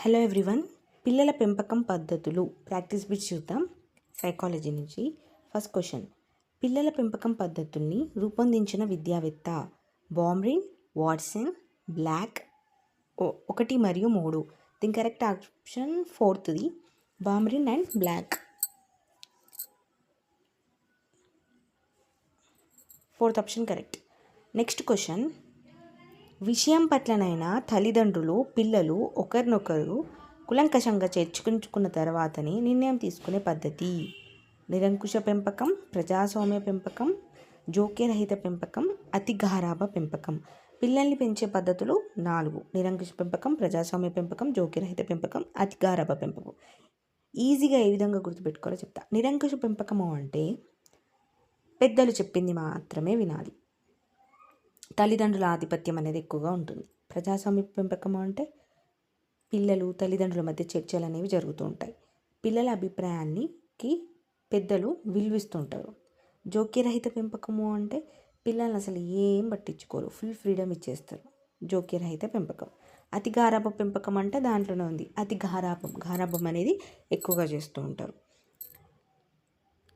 Hello everyone పిల్లల పెంపకం పద్ధతులు ప్రాక్టీస్ బిట్ చూద్దాం. సైకాలజీ నుంచి ఫస్ట్ క్వశ్చన్ పిల్లల పెంపకం పద్ధతుల్ని రూపొందించిన విద్యావేత్త బామ్రిన్ వాట్సన్ బ్లాక్ ఒకటి మరియు మూడు. దీని correct option ఫోర్త్ది Baumrind and black fourth option correct next question విషయం పట్లనైనా తల్లిదండ్రులు పిల్లలు ఒకరినొకరు కులంకషంగా చేర్చుకుంచుకున్న తర్వాతనే నిర్ణయం తీసుకునే పద్ధతి. నిరంకుశ పెంపకం ప్రజాస్వామ్య పెంపకం జోక్యరహిత పెంపకం అతి గారాభ పెంపకం. పిల్లల్ని పెంచే పద్ధతులు నాలుగు. నిరంకుశ పెంపకం ప్రజాస్వామ్య పెంపకం జోక్యరహిత పెంపకం అతి గారాభ పెంపకం. ఈజీగా ఏ విధంగా గుర్తుపెట్టుకోవాలో చెప్తా. నిరంకుశ పెంపకము అంటే పెద్దలు చెప్పింది మాత్రమే వినాలి. తల్లిదండ్రుల ఆధిపత్యం అనేది ఎక్కువగా ఉంటుంది. ప్రజాస్వామ్య పెంపకం అంటే పిల్లలు తల్లిదండ్రుల మధ్య చర్చలు అనేవి జరుగుతూ ఉంటాయి. పిల్లల అభిప్రాయానికి పెద్దలు విలువిస్తుంటారు జోక్యరహిత పెంపకము అంటే పిల్లలు అసలు ఏం పట్టించుకోరు. ఫుల్ ఫ్రీడమ్ ఇచ్చేస్తారు. జోక్యరహిత పెంపకం. అతి గారాభ పెంపకం అంటే దాంట్లోనే ఉంది. అతి గారాభం. గారాభం అనేది ఎక్కువగా చేస్తూ ఉంటారు.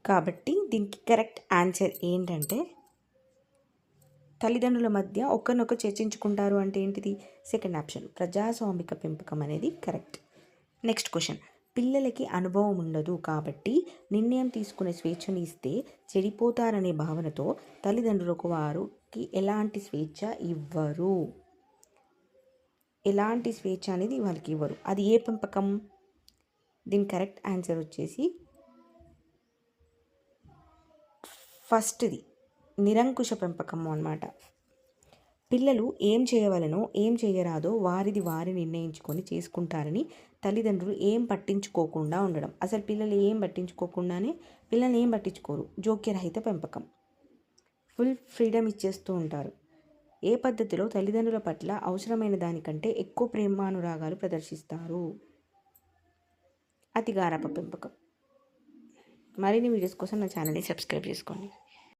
కాబట్టి దీనికి కరెక్ట్ ఆన్సర్ ఏంటంటే తల్లిదండ్రుల మధ్య ఒకరినొకరు చర్చించుకుంటారు అంటే ఏంటిది? సెకండ్ ఆప్షన్ ప్రజాస్వామిక పెంపకం అనేది కరెక్ట్ నెక్స్ట్ క్వశ్చన్ పిల్లలకి అనుభవం ఉండదు కాబట్టి నిర్ణయం తీసుకునే స్వేచ్ఛను ఇస్తే చెడిపోతారనే భావనతో తల్లిదండ్రులకు వారికి ఎలాంటి స్వేచ్ఛ ఇవ్వరు? ఎలాంటి స్వేచ్ఛ అనేది వాళ్ళకి ఇవ్వరు. అది ఏ పెంపకం? దీని కరెక్ట్ ఆన్సర్ వచ్చేసి ఫస్ట్ది నిరంకుశ పెంపకము అన్నమాట. పిల్లలు ఏం చేయవలనో ఏం చేయరాదో వారిది వారి నిర్ణయించుకొని చేసుకుంటారని తల్లిదండ్రులు ఏం పట్టించుకోకుండా ఉండడం. అసలు పిల్లలు ఏం పట్టించుకోకుండానే పిల్లల్ని ఏం పట్టించుకోరు? జోక్యరహిత పెంపకం. ఫుల్ ఫ్రీడమ్ ఇచ్చేస్తూ ఉంటారు. ఏ పద్ధతిలో తల్లిదండ్రుల పట్ల అవసరమైన దానికంటే ఎక్కువ ప్రేమానురాగాలు ప్రదర్శిస్తారు? అతిగారప పెంపకం. మరిన్ని వీడియోస్ కోసం నా ఛానల్ని సబ్స్క్రైబ్ చేసుకోండి.